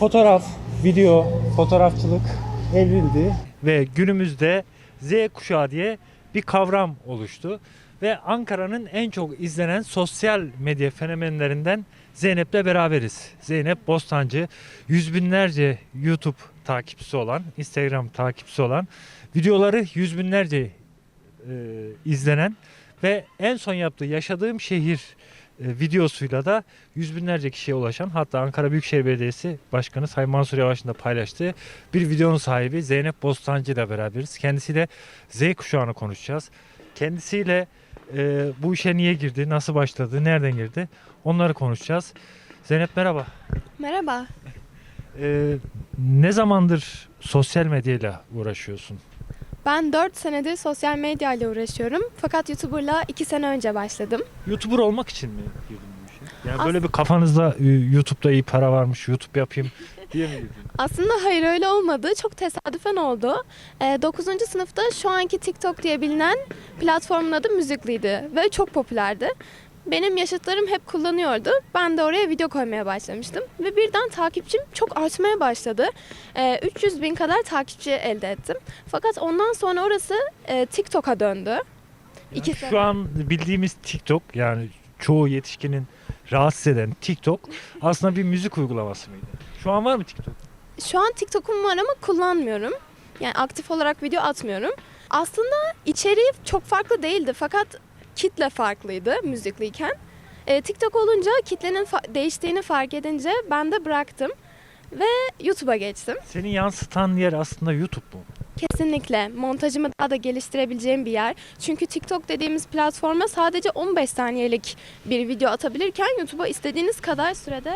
fotoğraf, video, fotoğrafçılık evrildi ve günümüzde Z kuşağı diye bir kavram oluştu. Ve Ankara'nın en çok izlenen sosyal medya fenomenlerinden Zeynep'le beraberiz. Zeynep Bostancı yüz binlerce YouTube takipçisi olan, Instagram takipçisi olan, videoları yüz binlerce e, izlenen ve en son yaptığı yaşadığım şehir videosuyla da yüz binlerce kişiye ulaşan hatta Ankara Büyükşehir Belediyesi Başkanı Sayın Mansur Yavaş'ın da paylaştığı bir videonun sahibi Zeynep Bostancı ile beraberiz. Kendisiyle Z kuşağını konuşacağız. Kendisiyle e, bu işe niye girdi, nasıl başladı, nereden girdi onları konuşacağız. Zeynep merhaba. Merhaba. E, ne zamandır sosyal medyayla uğraşıyorsun? Ben 4 senedir sosyal medya ile uğraşıyorum. Fakat YouTuber'la 2 sene önce başladım. YouTuber olmak için mi girdin bu işe? Yani As- böyle bir kafanızda e, YouTube'da iyi para varmış, YouTube yapayım diye mi girdin? Aslında hayır öyle olmadı. Çok tesadüfen oldu. 9. sınıfta şu anki TikTok diye bilinen platformun adı Müzikliydi ve çok popülerdi. Benim yaşıtlarım hep kullanıyordu. Ben de oraya video koymaya başlamıştım. Ve birden takipçim çok artmaya başladı. Ee, 300 bin kadar takipçi elde ettim. Fakat ondan sonra orası e, TikTok'a döndü. İki sene. şu an bildiğimiz TikTok yani çoğu yetişkinin rahatsız eden TikTok aslında bir müzik uygulaması mıydı? Şu an var mı TikTok? Şu an TikTok'um var ama kullanmıyorum. Yani aktif olarak video atmıyorum. Aslında içeriği çok farklı değildi fakat kitle farklıydı müzikliyken. Ee, TikTok olunca kitlenin fa- değiştiğini fark edince ben de bıraktım ve YouTube'a geçtim. Seni yansıtan yer aslında YouTube mu? Kesinlikle montajımı daha da geliştirebileceğim bir yer. Çünkü TikTok dediğimiz platforma sadece 15 saniyelik bir video atabilirken YouTube'a istediğiniz kadar sürede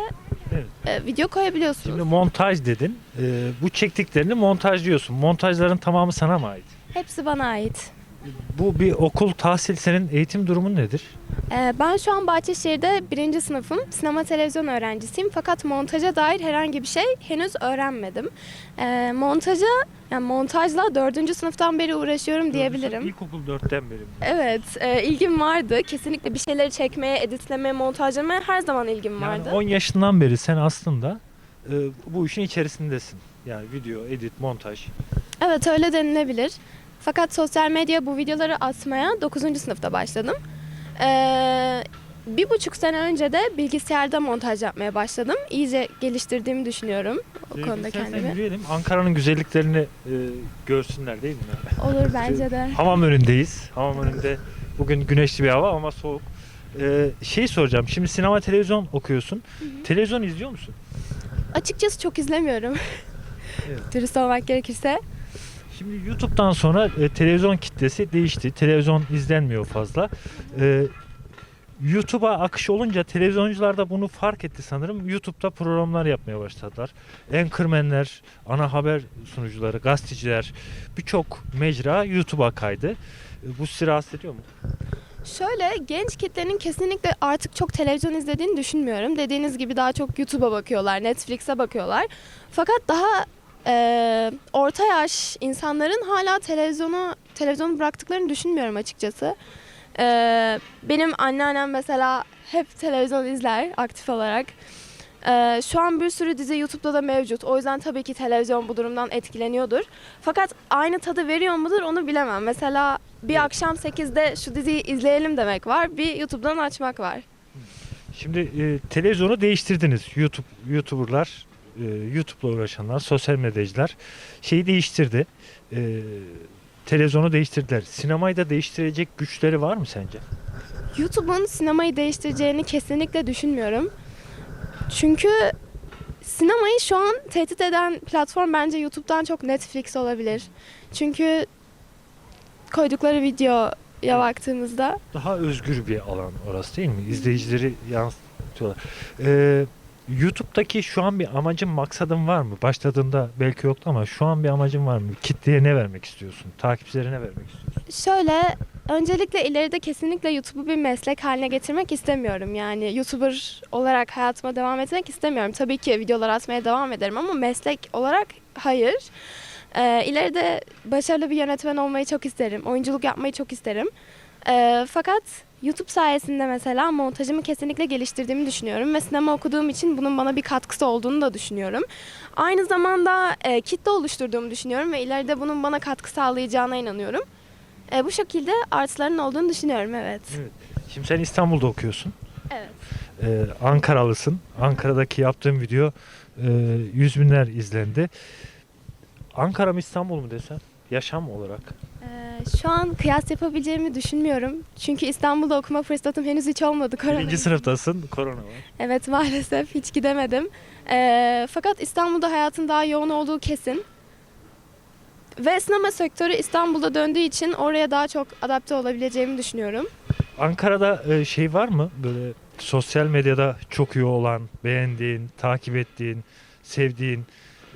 Evet. e, video koyabiliyorsunuz. Şimdi montaj dedin. Ee, bu çektiklerini montajlıyorsun. Montajların tamamı sana mı ait? Hepsi bana ait. Bu bir okul tahsil senin eğitim durumun nedir? Ee, Ben şu an Bahçeşehir'de birinci sınıfım. Sinema televizyon öğrencisiyim. Fakat montaja dair herhangi bir şey henüz öğrenmedim. Ee, montaja, yani montajla dördüncü sınıftan beri uğraşıyorum diyebilirim. İlkokul 4'ten beri. mi? Evet, e, ilgim vardı. Kesinlikle bir şeyleri çekmeye, editlemeye, montajlamaya her zaman ilgim Yani vardı. 10 yaşından beri sen aslında e, bu işin içerisindesin. Yani video, edit, montaj. Evet, öyle denilebilir. Fakat sosyal medya bu videoları atmaya 9. sınıfta başladım. Ee, bir buçuk sene önce de bilgisayarda montaj yapmaya başladım. İyice geliştirdiğimi düşünüyorum o Ee, konuda istersen kendimi. yürüyelim. Ankara'nın güzelliklerini e, görsünler değil mi? Olur bence de. Hamam önündeyiz. Hamam önünde bugün güneşli bir hava ama soğuk. Ee, şey soracağım. Şimdi sinema televizyon okuyorsun. Televizyon izliyor musun? Açıkçası çok izlemiyorum. Evet. Dürüst olmak gerekirse. Şimdi YouTube'dan sonra e, televizyon kitlesi değişti. Televizyon izlenmiyor fazla. Ee, YouTube'a akış olunca televizyoncular da bunu fark etti sanırım. YouTube'da programlar yapmaya başladılar. Anchorman'ler, ana haber sunucuları, gazeteciler birçok mecra YouTube'a kaydı. Ee, Bu sizi rahatsız ediyor mu? Şöyle genç kitlenin kesinlikle artık çok televizyon izlediğini düşünmüyorum. Dediğiniz gibi daha çok YouTube'a bakıyorlar, Netflix'e bakıyorlar. Fakat daha e, orta yaş insanların hala televizyonu televizyonu bıraktıklarını düşünmüyorum açıkçası. E, benim anneannem mesela hep televizyon izler aktif olarak. E, şu an bir sürü dizi YouTube'da da mevcut. O yüzden tabii ki televizyon bu durumdan etkileniyordur. Fakat aynı tadı veriyor mudur onu bilemem. Mesela bir Evet. akşam 8'de şu diziyi izleyelim demek var. Bir YouTube'dan açmak var. Şimdi e, televizyonu değiştirdiniz. YouTube YouTuber'lar, e, YouTube'la uğraşanlar, sosyal medyacılar şeyi değiştirdi. E, televizyonu değiştirdiler. Sinemayı da değiştirecek güçleri var mı sence? YouTube'un sinemayı değiştireceğini kesinlikle düşünmüyorum. Çünkü sinemayı şu an tehdit eden platform bence YouTube'dan çok Netflix olabilir. Çünkü koydukları videoya baktığımızda Daha özgür bir alan orası değil mi? İzleyicileri yansıtıyorlar. E, YouTube'daki şu an bir amacın, maksadın var mı? Başladığında belki yoktu ama şu an bir amacın var mı? Kitleye ne vermek istiyorsun? Takipçilere ne vermek istiyorsun? Şöyle, öncelikle ileride kesinlikle YouTube'u bir meslek haline getirmek istemiyorum. Yani YouTuber olarak hayatıma devam etmek istemiyorum. Tabii ki videolar atmaya devam ederim ama meslek olarak hayır. Ee, ileride başarılı bir yönetmen olmayı çok isterim. Oyunculuk yapmayı çok isterim. Ee, fakat YouTube sayesinde mesela montajımı kesinlikle geliştirdiğimi düşünüyorum ve sinema okuduğum için bunun bana bir katkısı olduğunu da düşünüyorum. Aynı zamanda e, kitle oluşturduğumu düşünüyorum ve ileride bunun bana katkı sağlayacağına inanıyorum. E, bu şekilde artıların olduğunu düşünüyorum evet. Evet. Şimdi sen İstanbul'da okuyorsun. Evet. Ee, Ankaralısın. Ankara'daki yaptığım video e, yüz binler izlendi. Ankara mı İstanbul mu desem? Yaşam olarak. Ee, şu an kıyas yapabileceğimi düşünmüyorum. Çünkü İstanbul'da okuma fırsatım henüz hiç olmadı. Korona Birinci sınıftasın, korona var. Evet maalesef hiç gidemedim. Ee, fakat İstanbul'da hayatın daha yoğun olduğu kesin. Ve sinema sektörü İstanbul'da döndüğü için oraya daha çok adapte olabileceğimi düşünüyorum. Ankara'da e, şey var mı? Böyle sosyal medyada çok iyi olan, beğendiğin, takip ettiğin, sevdiğin,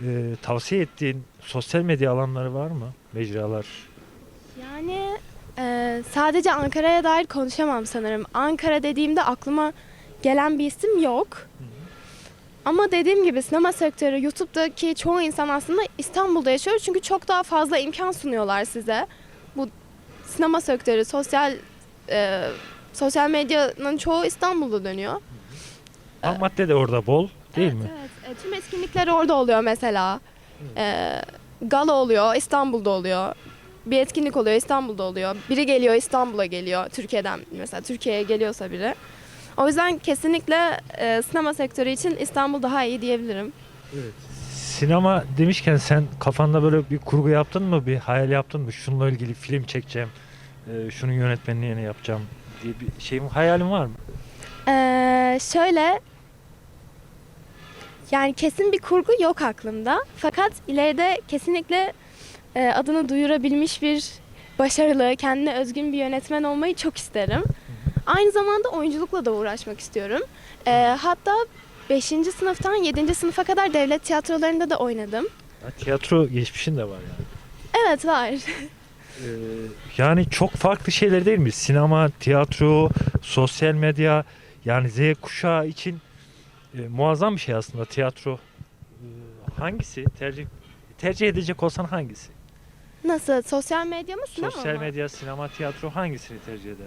e, tavsiye ettiğin sosyal medya alanları var mı? Mecralar. Yani e, sadece Ankara'ya dair konuşamam sanırım. Ankara dediğimde aklıma gelen bir isim yok. Ama dediğim gibi sinema sektörü YouTube'daki çoğu insan aslında İstanbul'da yaşıyor. Çünkü çok daha fazla imkan sunuyorlar size. Bu sinema sektörü, sosyal e, sosyal medyanın çoğu İstanbul'da dönüyor. Ham madde de orada bol değil evet, mi? Evet. E, tüm etkinlikler orada oluyor mesela. E, gala oluyor, İstanbul'da oluyor. Bir etkinlik oluyor, İstanbul'da oluyor. Biri geliyor, İstanbul'a geliyor. Türkiye'den mesela Türkiye'ye geliyorsa biri. O yüzden kesinlikle e, sinema sektörü için İstanbul daha iyi diyebilirim. Sinema demişken sen kafanda böyle bir kurgu yaptın mı? Bir hayal yaptın mı? Şununla ilgili film çekeceğim. e, şunun yönetmenliğini yapacağım diye bir şeyim hayalin var mı? Ee, şöyle yani kesin bir kurgu yok aklımda. Fakat ileride kesinlikle adını duyurabilmiş bir başarılı, kendine özgün bir yönetmen olmayı çok isterim. Aynı zamanda oyunculukla da uğraşmak istiyorum. Ee, hatta 5. sınıftan 7. sınıfa kadar devlet tiyatrolarında da oynadım. Ha, tiyatro geçmişin de var yani. Evet var. Ee, yani çok farklı şeyler değil mi? Sinema, tiyatro, sosyal medya yani Z kuşağı için e, muazzam bir şey aslında tiyatro. Ee, hangisi tercih tercih edecek olsan hangisi? Nasıl? Sosyal medya mı sinema sosyal mı? medya, sinema, tiyatro hangisini tercih eder?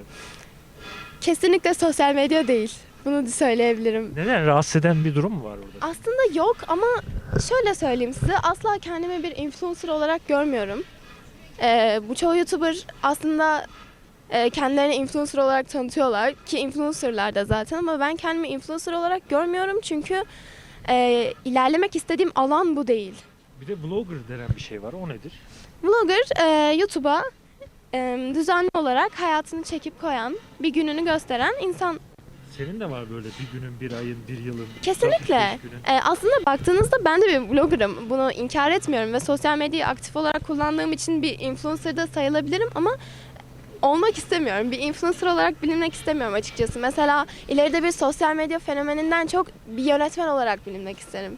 Kesinlikle sosyal medya değil. Bunu söyleyebilirim. Neden rahatsız eden bir durum mu var orada? Aslında yok ama şöyle söyleyeyim size asla kendimi bir influencer olarak görmüyorum. Ee, bu çoğu YouTuber aslında e, kendilerini influencer olarak tanıtıyorlar ki influencerlar da zaten ama ben kendimi influencer olarak görmüyorum çünkü e, ilerlemek istediğim alan bu değil. Bir de blogger denen bir şey var. O nedir? Vlogger e, YouTube'a e, düzenli olarak hayatını çekip koyan, bir gününü gösteren insan Senin de var böyle bir günün, bir ayın, bir yılın. Kesinlikle. 365 günün. Ee, aslında baktığınızda ben de bir bloggerım. Bunu inkar etmiyorum ve sosyal medyayı aktif olarak kullandığım için bir influencer da sayılabilirim ama olmak istemiyorum. Bir influencer olarak bilinmek istemiyorum açıkçası. Mesela ileride bir sosyal medya fenomeninden çok bir yönetmen olarak bilinmek isterim.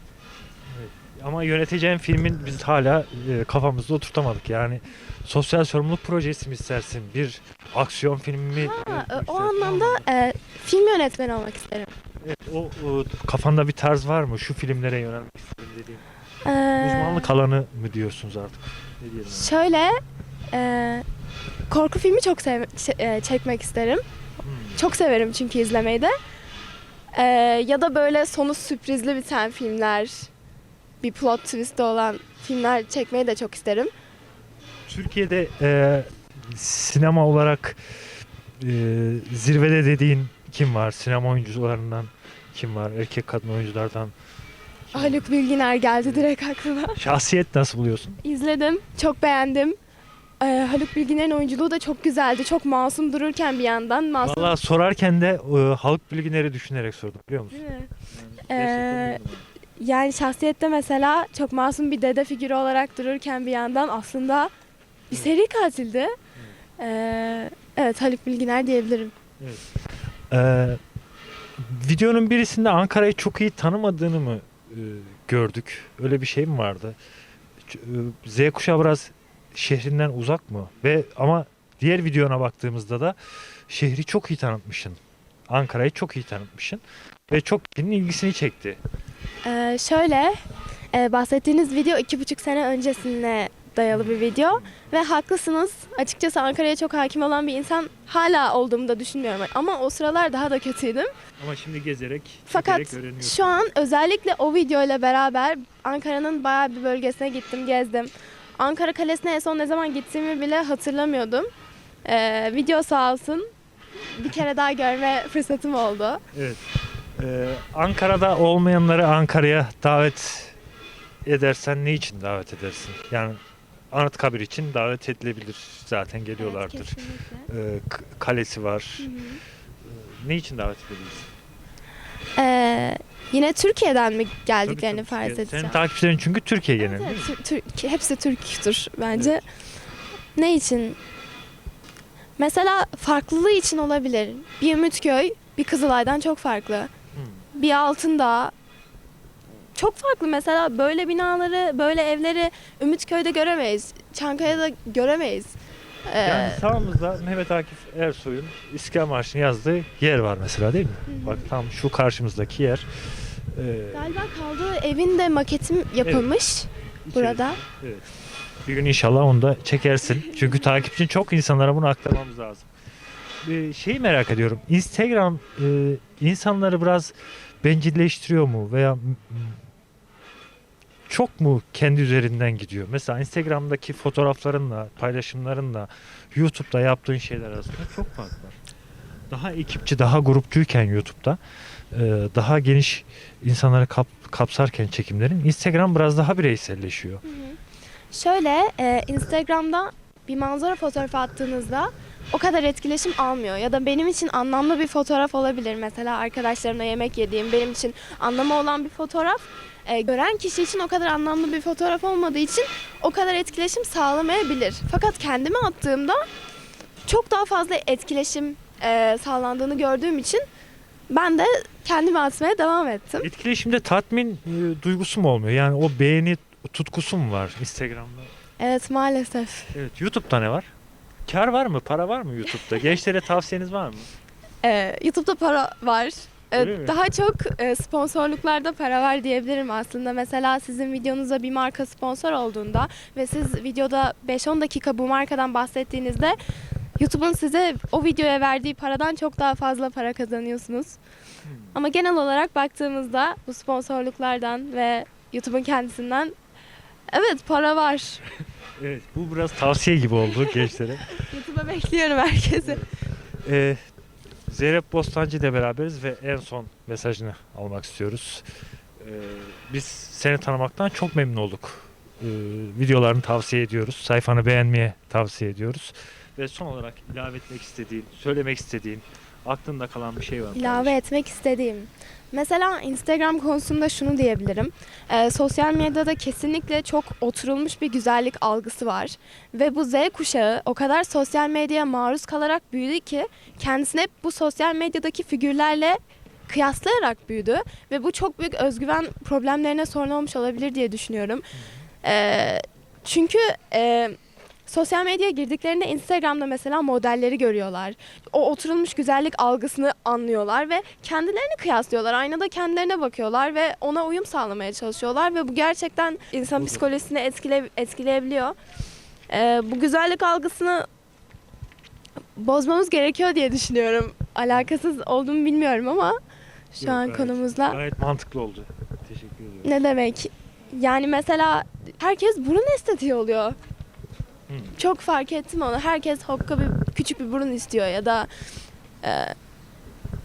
Ama yöneteceğin filmin biz hala e, kafamızda oturtamadık. Yani sosyal sorumluluk projesi mi istersin? Bir aksiyon filmi mi? Ha, yönetmek o istersin? anlamda e, film yönetmeni olmak isterim. Evet, o, o kafanda bir tarz var mı? Şu filmlere yönelmek istedim dediğin. Ee, Uzmanlık alanı mı diyorsunuz artık? Ne diyelim? Şöyle e, korku filmi çok sev- ç- e, çekmek isterim. Hmm. Çok severim çünkü izlemeyi de. Ee, ya da böyle sonu sürprizli biten filmler, bir plot twist olan filmler çekmeyi de çok isterim. Türkiye'de e, sinema olarak e, zirvede dediğin kim var? Sinema oyuncularından kim var? Erkek kadın oyunculardan. Haluk Bilginer geldi direkt aklıma. Şahsiyet nasıl buluyorsun? İzledim, çok beğendim. Ee, Haluk Bilginer'in oyunculuğu da çok güzeldi. Çok masum dururken bir yandan. Masum Valla sorarken de e, halk bilgileri düşünerek sordum biliyor musun? Değil mi? Yani Ee. Yani şahsiyette mesela çok masum bir dede figürü olarak dururken bir yandan aslında bir seri katildi. Ee, evet Haluk Bilginer diyebilirim. Ee, videonun birisinde Ankara'yı çok iyi tanımadığını mı e, gördük? Öyle bir şey mi vardı? E, Z kuşağı biraz şehrinden uzak mı? Ve ama diğer videona baktığımızda da şehri çok iyi tanıtmışsın. Ankara'yı çok iyi tanıtmışsın. Ve çok kişinin ilgisini çekti. Ee, şöyle e, bahsettiğiniz video iki buçuk sene öncesine dayalı bir video ve haklısınız. Açıkçası Ankara'ya çok hakim olan bir insan hala olduğumu da düşünmüyorum. Ama o sıralar daha da kötüydüm. Ama şimdi gezerek, Fakat şu an özellikle o video ile beraber Ankara'nın bayağı bir bölgesine gittim, gezdim. Ankara Kalesi'ne en son ne zaman gittiğimi bile hatırlamıyordum. Ee, video sağ olsun bir kere daha görme fırsatım oldu. Evet. Ee, Ankara'da olmayanları Ankara'ya davet edersen ne için davet edersin? Yani Anıtkabir için davet edilebilir. Zaten geliyorlardır. Evet. Ee, kalesi var. Hı hı. Ee, Ne için davet edebilirsin? Ee, yine Türkiye'den mi geldiklerini Tabii, tabii. farz edeceğim. Senin takipçilerin çünkü Türkiye genelinde. Evet? Tür- Türk- hepsi Türk'tür bence. Ne için? Mesela farklılığı için olabilir. Bir Ümitköy bir Kızılay'dan çok farklı. Bir Altındağ çok farklı. Mesela böyle binaları, böyle evleri Ümitköy'de göremeyiz. Çankaya'da göremeyiz. Ee, Yani sağımızda Mehmet Akif Ersoy'un İstiklal Marşı'nı yazdığı yer var mesela değil mi? Bak tam şu karşımızdaki yer. Ee, galiba kaldığı evin de maketim yapılmış içerisi- burada. Evet. Bir gün inşallah onu da çekersin. Çünkü takipçin çok insanlara bunu aktarmamız lazım. Bir şeyi merak ediyorum. Instagram e, insanları biraz bencilleştiriyor mu veya çok mu kendi üzerinden gidiyor? Mesela Instagram'daki fotoğraflarınla, paylaşımlarınla YouTube'da yaptığın şeyler arasında çok fark var. Daha ekipçi, daha grupçuyken YouTube'da e, daha geniş insanları kap- kapsarken çekimlerin Instagram biraz daha bireyselleşiyor. Şöyle e, Instagram'da bir manzara fotoğrafı attığınızda o kadar etkileşim almıyor. Ya da benim için anlamlı bir fotoğraf olabilir. Mesela arkadaşlarımla yemek yediğim benim için anlamı olan bir fotoğraf. E, gören kişi için o kadar anlamlı bir fotoğraf olmadığı için o kadar etkileşim sağlamayabilir. Fakat kendime attığımda çok daha fazla etkileşim e, sağlandığını gördüğüm için ben de kendime atmaya devam ettim. Etkileşimde tatmin e, duygusu mu olmuyor? Yani o beğeni tutkusu mu var Instagram'da? Evet maalesef. Evet. YouTube'da ne var? Kar var mı? Para var mı YouTube'da? Gençlere tavsiyeniz var mı? Ee, YouTube'da para var. Ee, Öyle mi? daha çok e, sponsorluklarda para var diyebilirim aslında. Mesela sizin videonuza bir marka sponsor olduğunda ve siz videoda 5-10 dakika bu markadan bahsettiğinizde YouTube'un size o videoya verdiği paradan çok daha fazla para kazanıyorsunuz. Hmm. Ama genel olarak baktığımızda bu sponsorluklardan ve YouTube'un kendisinden evet para var. Evet. Bu biraz tavsiye gibi oldu gençlere. YouTube'a bekliyorum herkesi. Ee, Zeynep Bostancı ile beraberiz ve en son mesajını almak istiyoruz. Ee, biz seni tanımaktan çok memnun olduk. Ee, videolarını tavsiye ediyoruz. Sayfanı beğenmeye tavsiye ediyoruz. Ve son olarak ilave etmek istediğin, söylemek istediğin, aklında kalan bir şey var mı? İlave etmek istediğim. Mesela Instagram konusunda şunu diyebilirim. Ee, sosyal medyada kesinlikle çok oturulmuş bir güzellik algısı var. Ve bu Z kuşağı o kadar sosyal medyaya maruz kalarak büyüdü ki kendisini hep bu sosyal medyadaki figürlerle kıyaslayarak büyüdü. Ve bu çok büyük özgüven problemlerine sorun olmuş olabilir diye düşünüyorum. Ee, çünkü e, sosyal medyaya girdiklerinde Instagram'da mesela modelleri görüyorlar o oturulmuş güzellik algısını anlıyorlar ve kendilerini kıyaslıyorlar. Aynada kendilerine bakıyorlar ve ona uyum sağlamaya çalışıyorlar ve bu gerçekten insan psikolojisini etkile, etkileyebiliyor. Ee, bu güzellik algısını bozmamız gerekiyor diye düşünüyorum. Alakasız olduğumu bilmiyorum ama şu Yok, an gayet- konumuzla Gayet mantıklı oldu. Teşekkür ediyorum. ne demek? Yani mesela herkes burun estetiği oluyor. Hmm. Çok fark ettim onu. Herkes hokka bir küçük bir burun istiyor ya da e,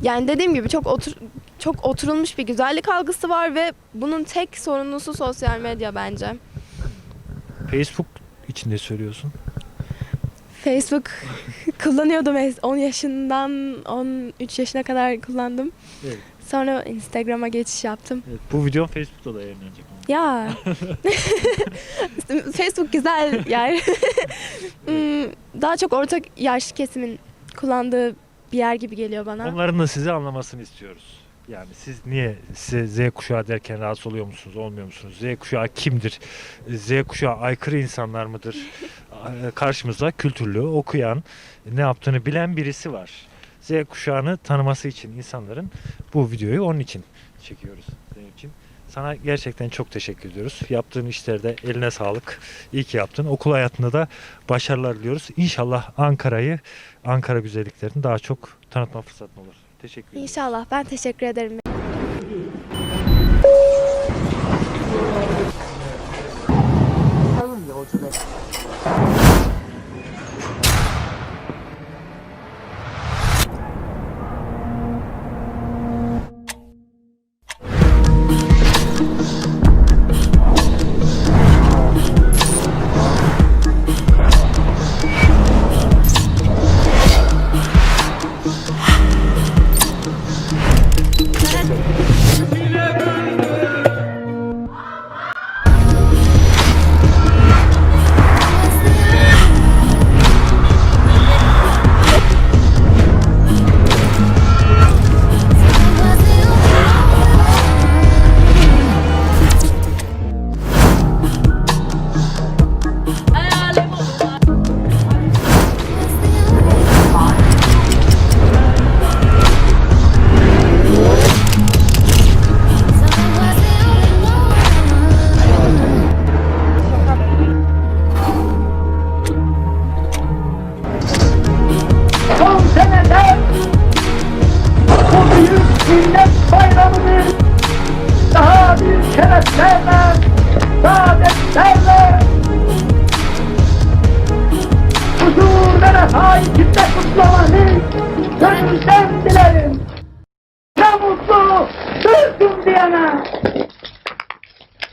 yani dediğim gibi çok otur çok oturulmuş bir güzellik algısı var ve bunun tek sorumlusu sosyal medya bence. Facebook içinde söylüyorsun. Facebook kullanıyordum es- 10 yaşından 13 yaşına kadar kullandım. Evet. Sonra Instagram'a geçiş yaptım. Evet, bu video Facebook'ta da yayınlanacak. Ya. Facebook güzel yani. Hmm, Daha çok orta yaş kesimin kullandığı bir yer gibi geliyor bana. Onların da sizi anlamasını istiyoruz. Yani siz niye size Z kuşağı derken rahatsız oluyor musunuz, olmuyor musunuz? Z kuşağı kimdir? Z kuşağı aykırı insanlar mıdır? Karşımızda kültürlü, okuyan, ne yaptığını bilen birisi var. Z kuşağını tanıması için insanların bu videoyu onun için çekiyoruz. Zeynep için. Sana gerçekten çok teşekkür ediyoruz. Yaptığın işlerde eline sağlık. İyi ki yaptın. Okul hayatında da başarılar diliyoruz. İnşallah Ankara'yı, Ankara güzelliklerini daha çok tanıtma fırsatın olur. Teşekkür ederim. İnşallah. Ben teşekkür ederim.